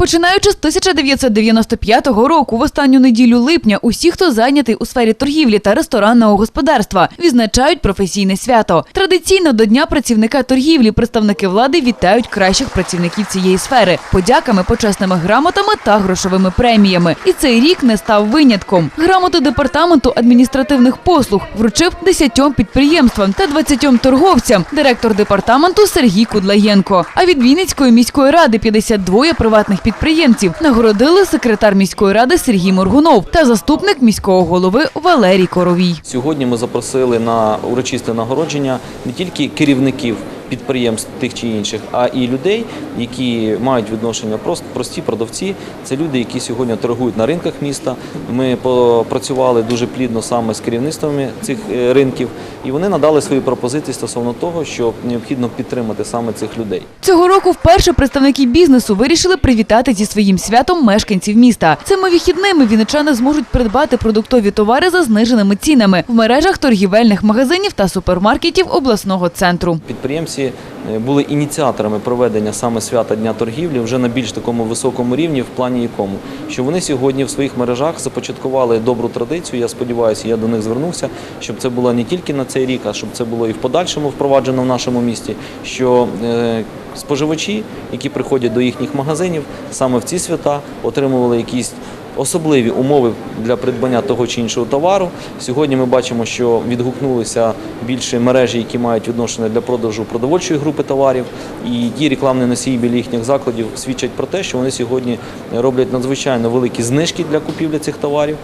Починаючи з 1995 року, в останню неділю липня, усі, хто зайнятий у сфері торгівлі та ресторанного господарства, відзначають професійне свято. Традиційно до Дня працівника торгівлі представники влади вітають кращих працівників цієї сфери подяками, почесними грамотами та грошовими преміями. І цей рік не став винятком. Грамоту департаменту адміністративних послуг вручив 10 підприємствам та 20 торговцям. Директор департаменту Сергій Кудлаєнко. А від Вінницької міської ради 52 приватних підприємців нагородили секретар міської ради Сергій Моргунов та заступник міського голови Валерій Коровій. Сьогодні ми запросили на урочисте нагородження не тільки керівників підприємств тих чи інших, а і людей, які мають відношення просто прості продавці. Це люди, які сьогодні торгують на ринках міста. Ми попрацювали дуже плідно саме з керівництвами цих е, ринків, і вони надали свої пропозиції стосовно того, що необхідно підтримати саме цих людей. Цього року вперше представники бізнесу вирішили привітати зі своїм святом мешканців міста. Цими вихідними вінничани зможуть придбати продуктові товари за зниженими цінами в мережах торгівельних магазинів та супермаркетів обласного центру. Підприємці е, були ініціаторами проведення саме свята Дня торгівлі вже на більш такому високому рівні, в плані якому, що вони сьогодні в своїх мережах започаткували добру традицію. Я сподіваюся, я до них звернувся, щоб це було не тільки на цей рік, а щоб це було і в подальшому впроваджено в нашому місті. Що е, споживачі, які приходять до їхніх магазинів, саме в ці свята отримували якісь особливі умови для придбання того чи іншого товару. Сьогодні ми бачимо, що відгукнулися більше мережі, які мають відношення для продажу продовольчої групи товарів. І ті рекламні носії біля їхніх закладів свідчать про те, що вони сьогодні роблять надзвичайно великі знижки для купівлі цих товарів.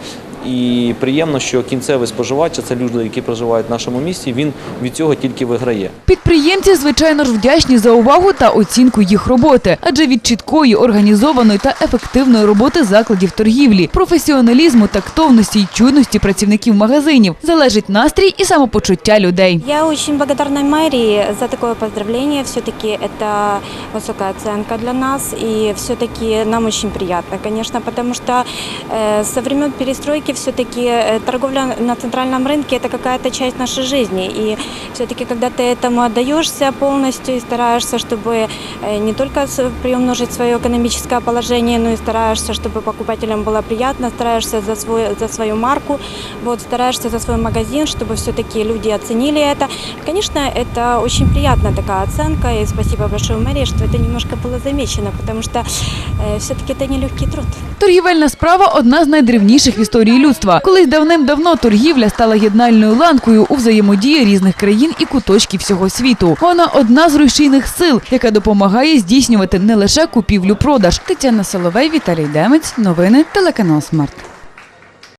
І приємно, що кінцевий споживач, а це люди, які проживають в нашому місті, він від цього тільки виграє. Підприємці, звичайно ж, вдячні за увагу та оцінку їх роботи, адже від чіткої, організованої та ефективної роботи закладів торгівлі, професіоналізму, тактовності й чуйності працівників магазинів залежить настрій і самопочуття людей. Я очень благодарна мэрии за такое поздравление. Все-таки это высокая оценка для нас, и все-таки нам очень приятно, конечно, потому что э, со времен перестройки все-таки э, торговля на центральном рынке это какая-то часть нашей жизни, и все-таки когда ты этому отдаешься полностью и стараешься, чтобы э, не только с- приумножить свое экономическое положение, но и стараешься, чтобы покупателям было приятно, стараешься за, свой, за свою марку, вот, стараешься за свой магазин, чтобы все-таки люди оценили это. Конечно, это очень приятная такая оценка, и спасибо большое мэрии, что это немножко было замечено, потому что э, все-таки это нелегкий труд. Торгівельна справа одна з найдревніших в історії людства. Колись давним-давно торгівля стала єднальною ланкою у взаємодії різних країн і куточків всього світу. Вона одна з рушійних сил, яка допомагає здійснювати не лише купівлю-продаж. Тетяна Соловей, Віталій Демець. Новини телеканал Смарт.